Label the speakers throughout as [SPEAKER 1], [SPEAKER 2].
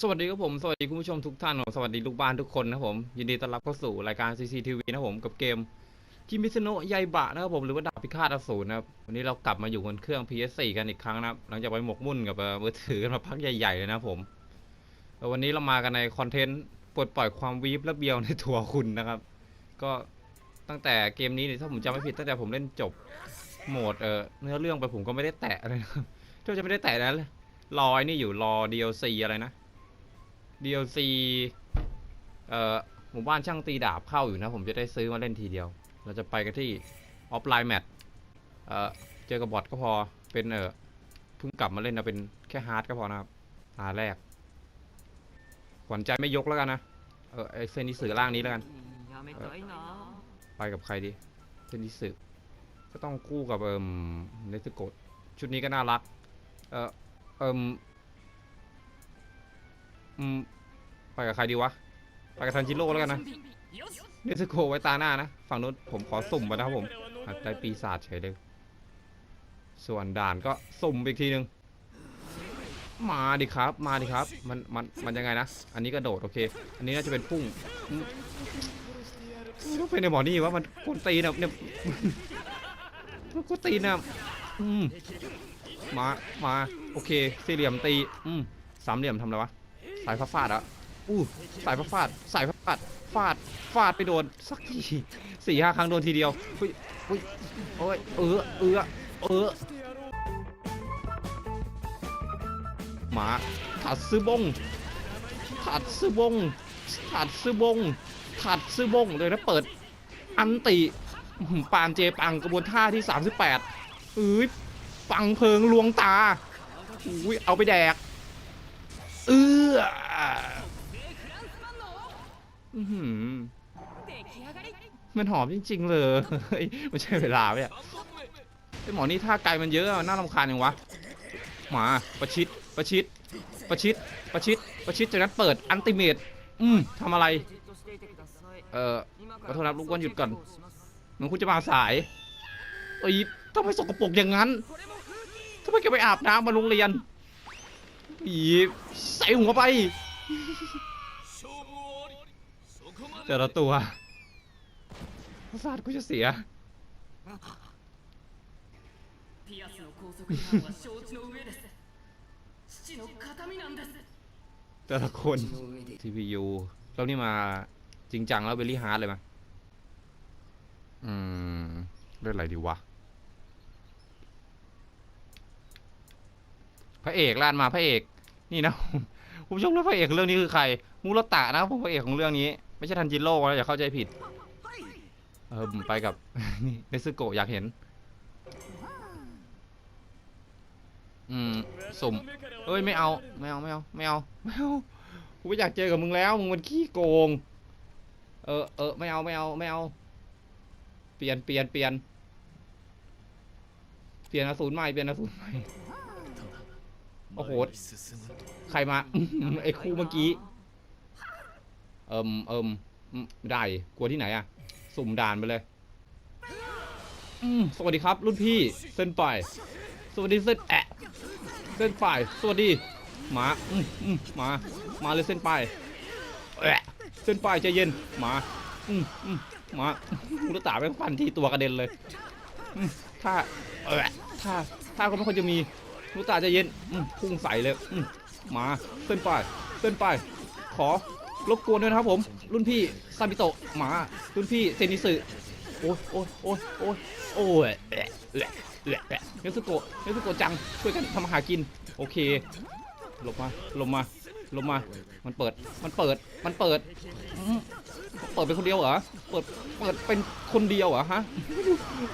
[SPEAKER 1] สวัสดีครับผม สวัสดีคุณผู้ชมทุกท่านผมสวัสดีลูกบ้านทุกคนนะครับผม ยินดีต้อนรับเข้าสู่รายการ CCTV นะครับผมกับเกมคิมิสโนะยายบะนะครับผมหรือว่าดาบพิฆาตอสูรนะครับวันนี้เรากลับมาอยู่บนเครื่อง PS4 กันอีกครั้งนะครับหลังจากไปหมกมุ่นกับมือถือกันมาพักใหญ่ๆเลยนะครับผมเอ่อวันนี้เรามากันในคอนเทนต์ปลดปล่อยความวีฟและเบียวในตัวคุณนะครับ ก็ตั้งแต่เกมนี้เนี่ยถ้าผมจำไม่ผิดตั้งแต่ผมเล่นจบโหมดเออเนื้อเรื่องไปผมก็ไม่ได้แตะเลยนะครับถ้าจะไม่ได้แตะนะรอไอ้นี่อยู่รอ DLC อะไรนะ DLC เอ่อหมู่บ้านช่างตีดาบเข้าอยู่นะ ผมจะได้ซื้อมาเล่นทีเดียว เราจะไปกันที่ออฟไลน์แมทเอ่อเจอกับบอทก็พอเป็นเออเพิ่งกลับมาเล่นนะเป็นแค่ฮาร์ดก็พอนะครับตาแรกขวัญใจไม่ยกแล้วกันนะเออไอเซนนิสือล่างนี้แล้วกัน
[SPEAKER 2] やめたいな
[SPEAKER 1] ไปกับใครดีเซนนิสึก็ต้องคู่กับเอิมเนสโกะชุดนี้ก็น่ารัก เออเอิม อืมไปกับใครดีวะ ไปกับทันจิโร่แล้วกันนะเนสโกะไว้ตาหน้านะ ฝั่งนู้นผมขอสุ่มไปนะครับผมอะได้ปีศาจเฉยเลย ส่วนด่านก็สุ่มไปอีกทีนึง มาดิครับ มาดิครับ มันมันมันยังไงนะ อันนี้กระโดดโอเค อันนี้น่าจะเป็นพุ่งอืมไม่ต้องเป็นในหมอนี่วะมันกวนตีนอะเนี่ยมันกวนตีนอะอืมมา มา โอเค สี่เหลี่ยมตี อืมสามเหลี่ยมทำอะไรวะ สายฟ้าฟาดอะอู้สายฟ้าฟาดสายฟ้าฟาดฟาดฟาดไปโดนสักทีสี่ห้าครั้งโดนทีเดียวเฮ้ยเฮ้ยโอ้ยเออเออเออหมาถัดซื้อบงถัดซื้อบงถัดซื้อบงถัดซื้อบงเลยนะเปิด อันติปานเจปังกระบวนท่าที่ 38เอ้ยปังเพลิงลวงตาอุ้ยเอาไปแดก มันหอมจริง ๆ เลยไม่ใช่เวลาเนี่ยไอหมอนี่ท่าไกลมันเยอะน่ารำคาญอย่างวะหมาประชิดประชิดประชิดประชิดประชิดจากนั้นเปิดอันติเมตอืมทำอะไร เอ่อขอโทษครับลูกวนหยุดก่อนมือนคุณจะมาสายเอ้ยทำไมสกปรกอย่างนั้นทำไมแกไปอาบน้ำมาโรงเรียน อีใส่หัวไป แต่ละตัวประสาทกูจะเสีย
[SPEAKER 2] ピアスの拘束違反は承知の上です父の形見なんです
[SPEAKER 1] แต่ละคน CPU แล้วนี่มาจริงจังแล้วเบลลี่ฮาร์ดเลยมั้ยอืมเล่นอะไรดีวะ พระเอกลานมาพระเอก นี่นะคุณผู้ชมแล้วพระเอกเรื่องนี้คือใคร มูรตะนะผมพระเอกของเรื่องนี้ ไม่ใช่ทันจิโร่นะอย่าเข้าใจผิด เออผมไปกับนี่เนซึโกะอยากเห็น อืมสมเอ้ยไม่เอาไม่เอาไม่เอาไม่เอาไม่เอากูไม่อยากเจอกับมึงแล้วมึงมันขี้โกง เออเออไม่เอาไม่เอาไม่เอา เปลี่ยนเปลี่ยนเปลี่ยนเปลี่ยนอสูรใหม่เปลี่ยนอสูรใหม่ โอ้โห ใครมาไอ้คู่เมื่อกี้ เอิมเอิมอืมไม่ได้ กลัวที่ไหนอะสุ่มด่านไปเลยอืมสวัสดีครับ รุ่นพี่เส้นไปสวัสดีเส้นแอะเส้นป่ายสวัสดีหมาอืมอืมหมามาเลยเส้นป่ายแอะเส้นป่ายใจเย็นหมาอืมอืมหมาลูกตาแม่งฟันที่ตัวกระเด็นเลยอืมถ้าเออถ้าถ้าก็ไม่ควรจะมี ลูกตาใจเย็นพุ่งใส่เลยมหมาเส้นป่ายเส้นป่ายขอรบกวนด้วยนะครับผม รุ่นพี่ซาบิโตะหมารุ่นพี่เซนิสึโอ้ยโอ้ยโอ้ยโอ้ยโอ้ยแอะแอะแอะเนสโกะเนสโกะจังช่วยกันทำมาหากิน โอเคหลบมาหลบมาหลบมา มันเปิดมันเปิดมันเปิดเปิดเป็นคนเดียวเหรอเปิดเปิดเป็นคนเดียวเหรอฮะ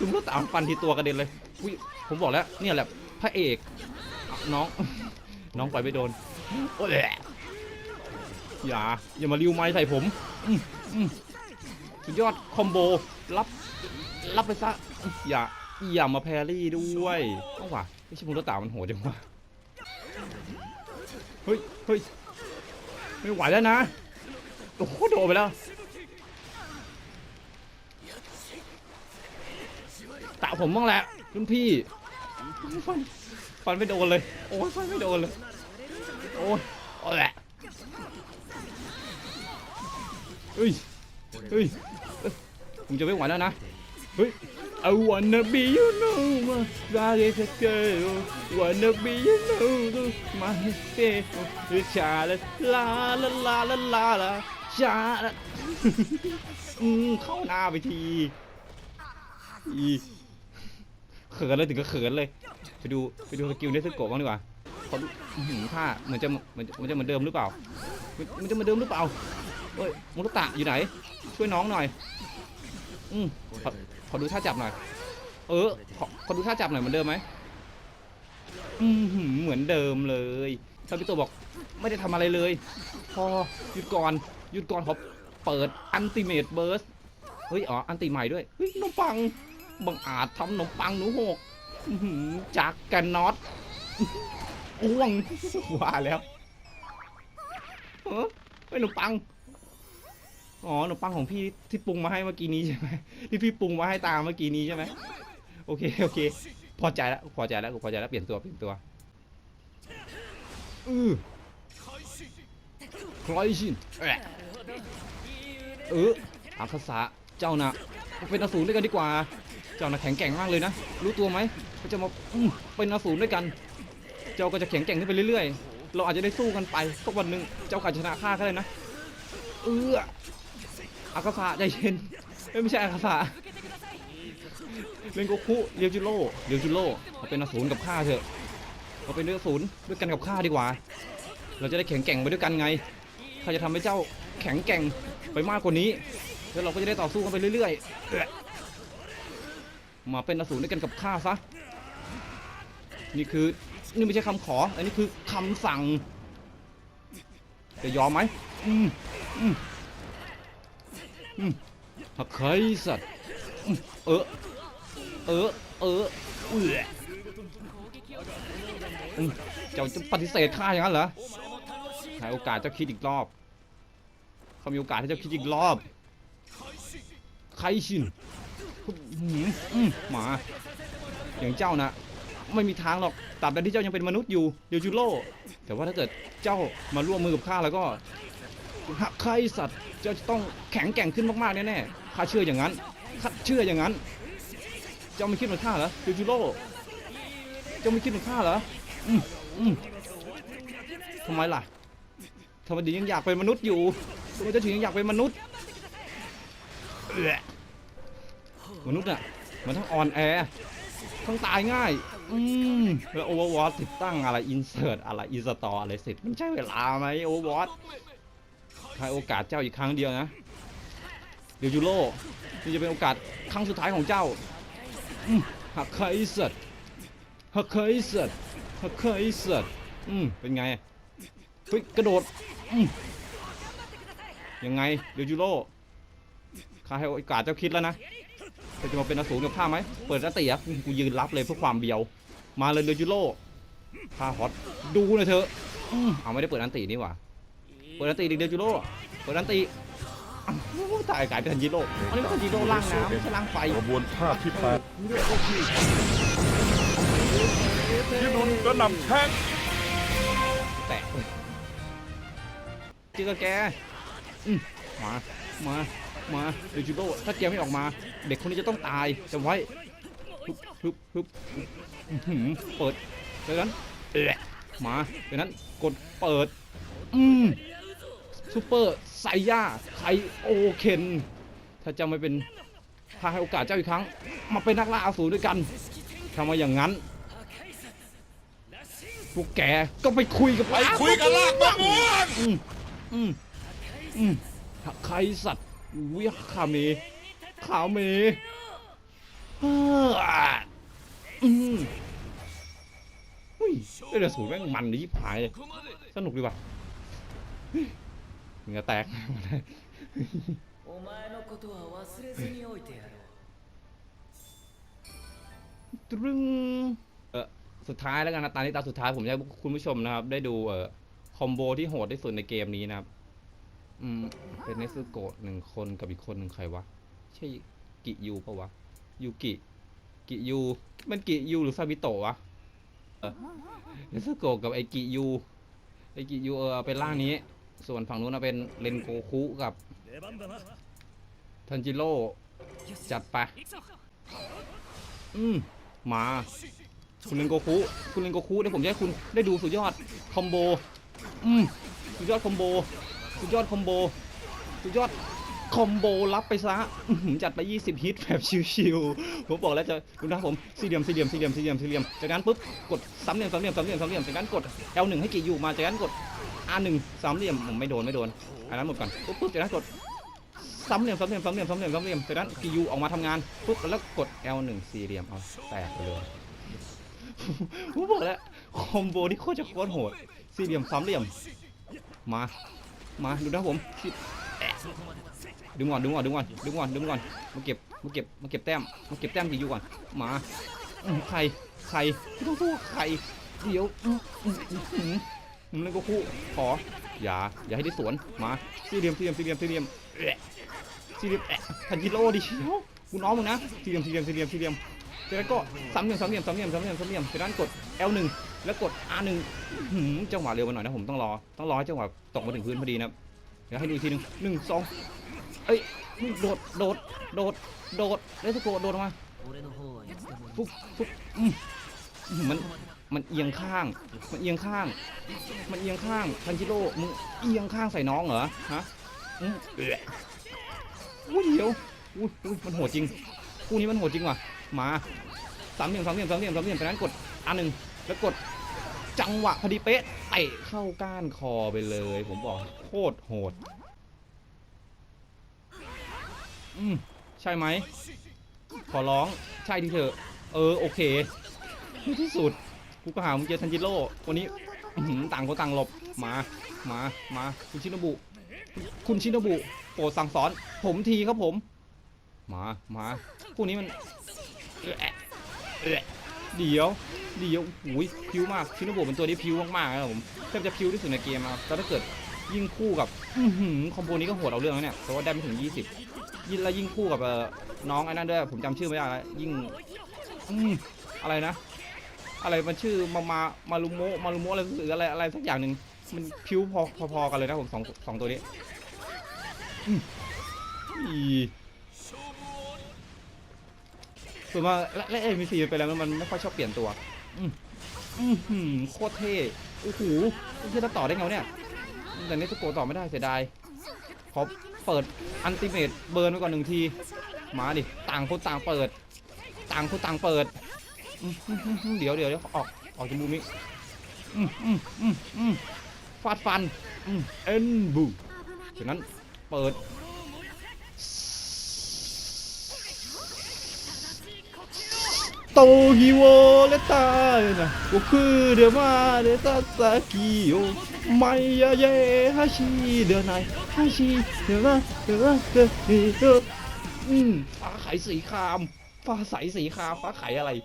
[SPEAKER 1] ลุงรถตามฟันที่ตัวกระเด็นเลยอุ้ยผมบอกแล้วเนี่ยแหละ พระเอกน้อง น้องไปไม่โดนโอ้ยอย่าอย่ามาริวไม้ใส่ผมสุดยอดคอมโบรับรับไปซะอย่าอย่ามาแพรรี่ด้วยต้องว่ะไม่ใช่มุรตามันโหดจังวะเฮ้ยเฮ้ยไม่ไหวแล้วนะโอ้โหโดนไปแล้วตะผมบ้างแหละรุ่นพี่ ฟันฟันไม่โดนเลย โอ้ยฟันไม่โดนเลย โอ้ยโอ้ยแหละเฮ้ย เฮ้ย ผมจะไม่ไหวแล้วนะ เฮ้ย I wanna be you know my that is a girl wanna be you know my face ชาละลาลาลาลาลาลาชาละอืมเข้าหน้าไปทีอี เขินเลยถึงก็เขินเลย ไปดูไปดูสกิลเนสโกะบ้างดีกว่าเขาดูอื้อหือท่าเหมือนจะเหมือนมันจะเหมือนเดิมหรือเปล่า มันจะเหมือนเดิมหรือเปล่าเฮ้ยมุรุตะอยู่ไหน ช่วยน้องหน่อย อืมขอขอดูท่าจับหน่อย เออขอขอดูท่าจับหน่อยเหมือนเดิมไหมอืมหือเหมือนเดิมเลยซาบิโตะบอกไม่ได้ทำอะไรเลย พอหยุดก่อนหยุดก่อนขอเปิดอันติเมตเบิร์สเฮ้ย อ๋อ อันติใหม่ด้วย เฮ้ยขนมปัง บังอาจทำขนมปังหนูหกอื้อหือจากกันน็อตอ้วงว่าแล้วเออเฮ้ยขนมปังอ๋อขนมปังของพี่ที่ปรุงมาให้เมื่อกี้นี้ใช่ไหมที่พี่ปรุงมาให้ตามเมื่อกี้นี้ใช่ไหมโอเคโอเค พอใจแล้วพอใจแล้วพอใจแล้วเปลี่ยนตัวเปลี่ยนตัวอือคลอยชินเอออาคาสะเจ้านะมาเป็นอสูรด้วยกันดีกว่า เจ้าน่ะแข็งแกร่งมากเลยนะ รู้ตัวไหมเขาจะมาอืมเป็นอสูรด้วยกัน เจ้าก็จะแข็งแกร่งขึ้นไปเรื่อยๆ เราอาจจะได้สู้กันไปสักวันหนึ่งเจ้าอาจชนะข้าก็ได้นะ เอออากาศะใจเย็นไม่ใช่อากาศะเรนโกคุเรียวจิโร่เรียวจิโร่มาเป็นอสูรกับข้าเถอะมาเป็นอสูรด้วยกันกับข้าดีกว่า เราจะได้แข็งแกร่งไปด้วยกันไงข้าจะทำให้เจ้าแข็งแกร่งไปมากกว่านี้ แล้วเราก็จะได้ต่อสู้กันไปเรื่อยๆ มาเป็นอสูรด้วยกันกับข้าซะ นี่คือ นี่ไม่ใช่คำขอ อันนี้คือคำสั่ง จะยอมไหมอืมอืมอืมหักไข่สัตว์เออ เออ เออเออเจ้าจะปฏิเสธข้าอย่างนั้นเหรอให้โอกาสเจ้าคิดอีกรอบ เขามีโอกาสให้เจ้าคิดอีกรอบ ใครชิน หมาอย่างเจ้านะไม่มีทางหรอกตราบใดที่เจ้ายังเป็นมนุษย์อยู่เดี๋ยวจูโร่แต่ว่าถ้าเกิดเจ้ามาร่วมมือกับข้าแล้วก็หักใครสัตว์เจ้าจะต้องแข็งแกร่งขึ้นมากๆแน่ๆข้าเชื่ออย่างนั้นข้าเชื่ออย่างนั้น เจ้าไม่คิดเหมือนข้าเหรอเดี๋ยวจูโร่เจ้าไม่คิดเหมือนข้าเหรออืมอืมทำไมล่ะทำไมถึงยังอยากเป็นมนุษย์อยู่ทำไมเจ้าถึงยังอยากเป็นมนุษย์เอ มนุษย์อะมันทั้งอ่อนแอ ทั้งตายง่าย อืมแล้วโอเวอร์วอตติดตั้งอะไรอินเสิร์ตอะไรอินสตออะไรเสร็จมันใช้เวลาไหมโอเวอร์วอตให้โอกาสเจ้าอีกครั้งเดียวนะเดี๋ยวยูโรนี่จะเป็นโอกาสครั้งสุดท้ายของเจ้าหักเคยสัตว์หักเคยสัตว์หักเคยสัตว์อืมเป็นไงเฮ้ยกระโดดอืมยังไงเดี๋ยวยูโรข้าให้โอกาสเจ้าคิดแล้วนะ เธอจะมาเป็นอสูรกับข้าไหมเปิดหน้าตีอะกูยืนรับเลยเพื่อความเบียว มาเลยเดจิโร่ข้าฮอตดูหน่อยเถอะอืมเอาไม่ได้เปิดอันตีนี่หว่าเปิดอันตีดิเดจิโร่เปิดอันตีอ้าวตายกลายเป็นทันจิโร่อันนี้เป็นทันจิโร่ล่างน้ำไม่ใช่ล่างไฟ
[SPEAKER 3] กระบวนท่าที่แปด
[SPEAKER 1] เลือดก็คือ
[SPEAKER 3] ที่นุนกระหน่ำแทง
[SPEAKER 1] แตกเลยเจอกับแกอืมมา มา มาเดจิโร่ถ้าแกไม่ออกมา เด็กคนนี้จะต้องตายจำไว้ฮึบฮึบฮึบอื้อหือเปิดดังนั้นเอะมาดังนั้นกดเปิด อืมซูเปอร์ไซย่าไคโอเคนถ้าเจ้าไม่เป็นถ้าให้โอกาสเจ้าอีกครั้ง มาเป็นนักล่าอสูรด้วยกันทำมาอย่างนั้นพวกแกก็ไปคุยกับ
[SPEAKER 3] ไปคุยกันลากมะม่วง
[SPEAKER 1] อืมอืมอืมใครสัตว์เวียคาเม ขาวเมเฮ้ออุ้ยเดือดสูตรแม่งมันดีหายเลยสนุกดีว่ะเหงื่แตกตรึงเออสุดท้ายแล้วกันนะตอนนี้ตาสุดท้ายผมอยากคุณผู้ชมนะครับ ได้ดูเออคอมโบที่โหดที่สุดในเกมนี้นะครับ อืม เป็นเนสโกะหนึ่งคนกับอีกคนหนึ่งใครวะ ใช่กิยูปะวะยูกิ กิยู มันกิยูหรือซาบิโตะวะเออเนซึโกะกับไอกิยู ไอกิยูเออเป็นร่างนี้ ส่วนฝั่งนู้นเป็นเลนโกคุกับทันจิโร่จัดไป อืมมา คุณเลนโกคุ คุณเลนโกคุเดี๋ยวผมจะให้คุณได้ดูสุดยอดคอมโบ อืมสุดยอดคอมโบ สุดยอดคอมโบ สุดยอด คอมโบรับไปซะจัดไป 20 ฮิตแบบชิวๆผมบอกแล้วจะดูนะผมสี่เหลี่ยมสี่เหลี่ยมสี่เหลี่ยมสี่เหลี่ยมสี่เหลี่ยมจากนั้นปุ๊บกดสามเหลี่ยมสามเหลี่ยมสามเหลี่ยมสามเหลี่ยมจากนั้นกด L1 ให้กี่อยู่มาจากนั้นกด R1 สามเหลี่ยมผมไม่โดนไม่โดนอันนั้นหมดก่อนปุ๊บปุ๊บจากนั้นกดสามเหลี่ยมสามเหลี่ยมสามเหลี่ยมสามเหลี่ยมสามเหลี่ยมจากนั้นกี่อยู่ออกมาทำงานปุ๊บแล้วกด L1 สี่เหลี่ยมเอาแตกไปเลยผมบอกแล้วคอมโบนี่โคตรจะโคตรโหดสี่เหลี่ยมสามเหลี่ยมมา มาดูนะผมคิ ดึงก่อนดึงก่อนดึงก่อนดึงก่อนดึงก่อนมาเก็บมาเก็บมาเก็บแต้มมาเก็บแต้มกี่อยู่ก่อนมาอื้อใครใครไม่ต้องพูดใครเดี๋ยวมึงเล่นก็คู่ขออย่าอย่าให้ได้สวนมาสี่เหลี่ยมสี่เหลี่ยมสี่เหลี่ยมสี่เหลี่ยมสี่เหลี่ยมทันจิโร่ดิเชียวกูน้องมึงนะสี่เหลี่ยมสี่เหลี่ยมสี่เหลี่ยมสี่เหลี่ยมจากนั้นก็สามเหลี่ยมสามเหลี่ยมสามเหลี่ยมสามเหลี่ยมสามเหลี่ยมจากนั้นกด L1 แล้วกด R1 หืมจังหวะเร็วไปหน่อยนะผมต้องรอต้องรอให้จังหวะตกมาถึงพื้นพอดีนะครับเดี๋ยวให้ดูอีทีหนึ่งหนึ่งสอง เอ้ยโดดโดดโดดโดดเลสโกโดดออกมาฟุ๊บฟุ๊บอืมอื้อหือมันมันเอียงข้าง มันเอียงข้าง มันเอียงข้างทันจิโร่มึงเอียงข้างใส่น้องเหรอฮะอืมเอะอุ้ยเดี๋ยวอุ้ยอุ้ยมันโหดจริงคู่นี้มันโหดจริงว่ะมาสามเหลี่ยมสามเหลี่ยมสามเหลี่ยมสามเหลี่ยมจากนั้นกดอันหนึ่งแล้วกดจังหวะพอดีเป๊ะเตะเข้าก้านคอไปเลย ผมบอกโคตรโหด อืมใช่ไหม ขอร้องใช่ทีเถอะ เออโอเคที่สุดกูก็หามึงเจอทันจิโร่วันนี้ต่างคนต่างหลบมามามาคุณชินบุ คุณชินบุโปรดสั่งสอน ผมทีครับผม มามาคู่นี้มันเดี๋ยวเดี๋ยวโอ้ยพิวมากชินบุเป็นตัวที่พิวมากๆนะผมแทบจะพิวที่สุดในเกมครับแต่ถ้าเกิดยิ่งคู่กับคอมโบนี้ก็โหดเอาเรื่องแล้วเนี่ยเพราะว่าได้ไม่ถึง 20 ยิ่งแล้วยิ่งคู่กับเอ่อน้องไอ้นั่นด้วยผมจำชื่อไม่ได้แล้วยิ่งอืมอะไรนะ อะไรมันชื่อมามามารุโมะมารุโมะอะไรหรืออะไรอะไรสักอย่างหนึ่งมันพิวพอพอๆกันเลยนะผมสองสองตัวนี้อืมอีส่วนมากและเอ็มซีไปแล้วมันไม่ค่อยชอบเปลี่ยนตัว อืมอื้อหือโคตรเท่โอ้โหจะต่อได้ไงวะเนี่ย แต่นี่สโกต่อไม่ได้เสียดายขอ เปิดอันติเมตเบิร์นไว้ก่อนหนึ่งที มาดิ ต่างคนต่างเปิด ต่างคนต่างเปิด เดี๋ยวเดี๋ยวเดี๋ยวออกออกจากบูมิอืมอืมอืมอืมฟาดฟันเอ็นบูจากนั้นเปิด โตฮิโวเลตานะก็คือเดี๋ยวมาเดตาสากิโอไมยาเยฮาชิเดือนไหนฮาชิเดือนมาเดือนมาเดือนเดือนอืมฟ้าไข่สีครามฟ้าใสสีครามฟ้าไข่อะไรอี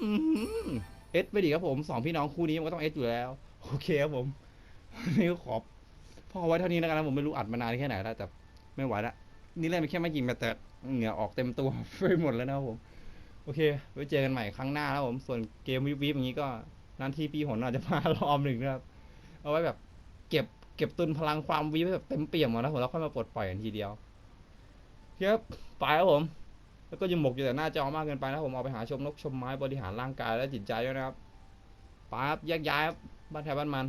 [SPEAKER 1] อืม เอสไปดีครับผมสองพี่น้องคู่นี้มันก็ต้องเอสอยู่แล้ว โอเคครับผมนี่ก็ขอพอไว้เท่านี้แล้วกันนะผมไม่รู้อัดมานานแค่ไหนแล้วแต่ไม่ไหวละนี่เล่นไปแค่ไม่กี่แมตช์แต่เหงื่อออกเต็มตัวไปหมดแล้วนะครับผมโอเคไว้เจอกันใหม่ครั้งหน้าแล้วผมส่วนเกมวิบวิบอย่างนี้ก็นานที่พี่หนอาจจะมารอบหนึ่งนะครับ เอาไว้แบบเก็บเก็บตุนพลังความวิบแบบเต็มเปี่ยมก่อนนะผมแล้วค่อยมาปลดปล่อยกันทีเดียวครับไปครับผม แล้วก็ยังหมกอยู่แต่หน้าจอมากเกินไปนะผมเอาไปหาชมนกชมไม้บริหารร่างกายและจิตใจด้วยนะครับปครับแยกย้ายครับบ้านแถวบ้านมัน